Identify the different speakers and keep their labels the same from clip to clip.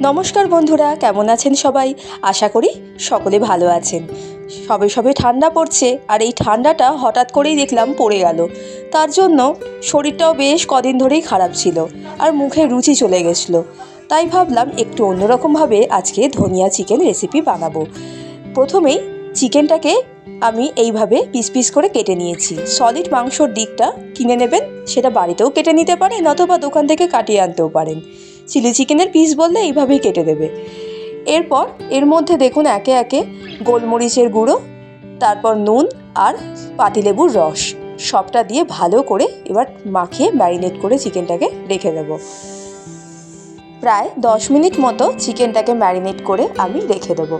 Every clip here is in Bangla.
Speaker 1: নমস্কার বন্ধুরা, কেমন আছেন সবাই? আশা করি সকলে ভালো আছেন। সবে সবে ঠান্ডা পড়ছে, আর এই ঠান্ডাটা হঠাৎ করেই দেখলাম পড়ে গেল। তার জন্য শরীরটাও বেশ কদিন ধরেই খারাপ ছিল, আর মুখে রুচি চলে গেছিল। তাই ভাবলাম একটু অন্যরকমভাবে আজকে ধনিয়া চিকেন রেসিপি বানাবো। প্রথমেই চিকেনটাকে আমি এইভাবে পিস পিস করে কেটে নিয়েছি। সলিড মাংসর দিকটা কিনে নেবেন, সেটা বাড়িতেও কেটে নিতে পারেন, অথবা দোকান থেকে কাটিয়ে আনতেও পারেন। চিলি চিকেনের পিস বললে এইভাবেই কেটে দেবে। এরপর এর মধ্যে দেখুন একে একে গোলমরিচের গুঁড়ো, তারপর নুন আর পাতিলেবুর রস। সবটা দিয়ে ভালো করে এবার মাখিয়ে ম্যারিনেট করে চিকেনটাকে রেখে দেবো। প্রায় দশ মিনিট মতো চিকেনটাকে ম্যারিনেট করে আমি রেখে দেবো।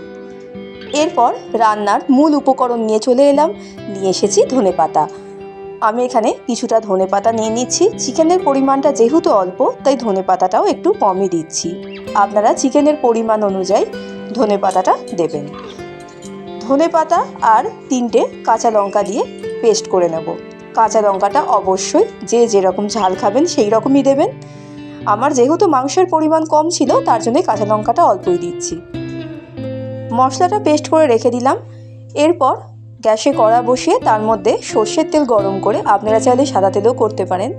Speaker 1: এরপর রান্নার মূল উপকরণ নিয়ে চলে এলাম। নিয়ে এসেছি ধনে পাতা আমি এখানে কিছুটা ধনে পাতা নিয়ে নিচ্ছি। চিকেনের পরিমাণটা যেহেতু অল্প, তাই ধনে পাতাটাও একটু কমই দিচ্ছি। আপনারা চিকেনের পরিমাণ অনুযায়ী ধনে পাতাটা দেবেন। ধনে পাতা আর তিনটে কাঁচা লঙ্কা দিয়ে পেস্ট করে নেব। কাঁচা লঙ্কাটা অবশ্যই যে যেরকম ঝাল খাবেন সেই রকমই দেবেন। আমার যেহেতু মাংসের পরিমাণ কম ছিল, তার জন্য কাঁচা লঙ্কাটা অল্পই দিচ্ছি। মশলাটা পেস্ট করে রেখে দিলাম। এরপর গ্যাসে কড়া বসিয়ে তার মধ্যে সর্ষের তেল গরম করে আপনারা চাইলে সাদা তেলও করতে পারেন।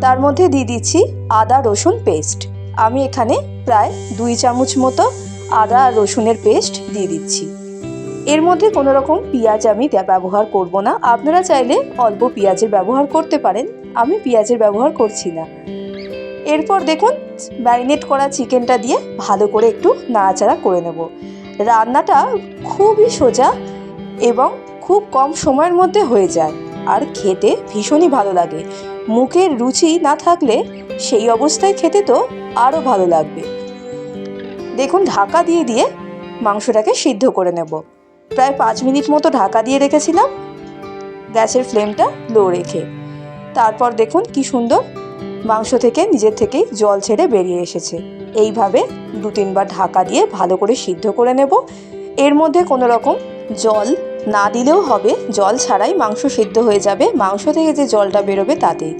Speaker 1: তার মধ্যে দিয়ে দিচ্ছি আদা, রসুন পেস্ট। আমি এখানে প্রায় দুই চামচ মতো আদা আর রসুনের পেস্ট দিয়ে দিচ্ছি। এর মধ্যে কোনো রকম পেঁয়াজ আমি ব্যবহার করব না। আপনারা চাইলে অল্প পেঁয়াজের ব্যবহার করতে পারেন। আমি পেঁয়াজের ব্যবহার করছি না। এরপর দেখুন, ম্যারিনেট করা চিকেনটা দিয়ে ভালো করে একটু নাড়াচাড়া করে নেব। রান্নাটা খুবই সোজা এবং খুব কম সময়ের মধ্যে হয়ে যায়। আর খেতে ভীষণই ভালো লাগে। মুখের রুচি না থাকলে সেই অবস্থায় খেতে তো আরও ভালো লাগবে। দেখুন, ঢাকা দিয়ে দিয়ে মাংসটাকে সিদ্ধ করে নেব। প্রায় পাঁচ মিনিট মতো ঢাকা দিয়ে রেখেছিলাম। গ্যাসের ফ্লেমটা লো রেখে। তারপর দেখুন, কি সুন্দর মাংস থেকে নিজের থেকেই জল ছেড়ে বেরিয়ে এসেছে। এইভাবে দু তিনবার ঢাকা দিয়ে ভালো করে সিদ্ধ করে নেব। এর মধ্যে কোনো রকম জল না দিলেও হবে, জল ছাড়াই মাংস সেদ্ধ হয়ে যাবে। মাংস থেকে যে জলটা বেরোবে তাতেই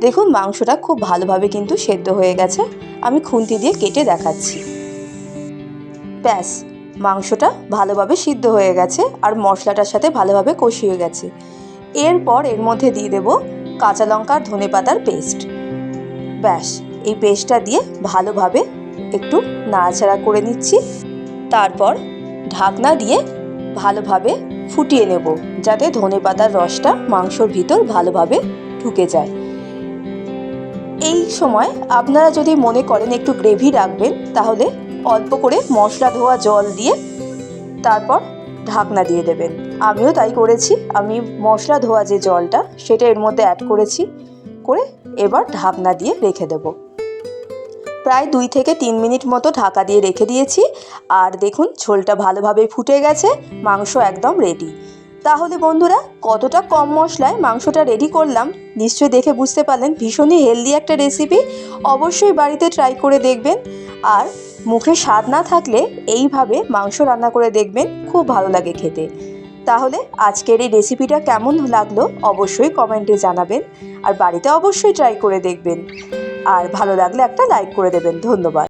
Speaker 1: দেখুন, মাংসটা খুব ভালোভাবে কিন্তু সেদ্ধ হয়ে গেছে। আমি খুন্তি দিয়ে কেটে দেখাচ্ছি। ব্যাস, মাংসটা ভালোভাবে সিদ্ধ হয়ে গেছে আর মশলাটার সাথে ভালোভাবে কষিয়ে গেছে। এরপর এর মধ্যে দিয়ে দেব কাঁচা লঙ্কা আর ধনে পাতার পেস্ট। ব্যাস, এই পেস্টটা দিয়ে ভালোভাবে একটু নাড়াচাড়া করে নিচ্ছি। তারপর ঢাকনা দিয়ে ভালোভাবে ফুটিয়ে নেব, যাতে ধনে পাতার রসটা মাংসর ভিতর ভালোভাবে ঢুকে যায়। এই সময় আপনারা যদি মনে করেন একটু গ্রেভি রাখবেন, তাহলে অল্প করে মশলা ধোয়া জল দিয়ে তারপর ঢাকনা দিয়ে দেবেন। আমিও তাই করেছি। আমি মশলা ধোয়া যে জলটা, সেটা এর মধ্যে অ্যাড করেছি, করে এবার ঢাকনা দিয়ে রেখে দেবো। প্রায় দুই থেকে তিন মিনিট মতো ঢাকা দিয়ে রেখে দিয়েছি। আর দেখুন, ঝোলটা ভালোভাবে ফুটে গেছে, মাংস একদম রেডি তাহলে বন্ধুরা, কতটা কম মশলায় মাংসটা রেডি করলাম, নিশ্চয়ই দেখে বুঝতে পারলেন ভীষণই হেলদি একটা রেসিপি অবশ্যই বাড়িতে ট্রাই করে দেখবেন। আর মুখে স্বাদ না থাকলে এইভাবে মাংস রান্না করে দেখবেন, খুব ভালো লাগে খেতে। তাহলে আজকের এই রেসিপিটা কেমন লাগল, অবশ্যই কমেন্টে জানাবেন। আর বাড়িতে অবশ্যই ট্রাই করে দেখবেন। আর ভালো লাগলে একটা লাইক করে দেবেন। ধন্যবাদ।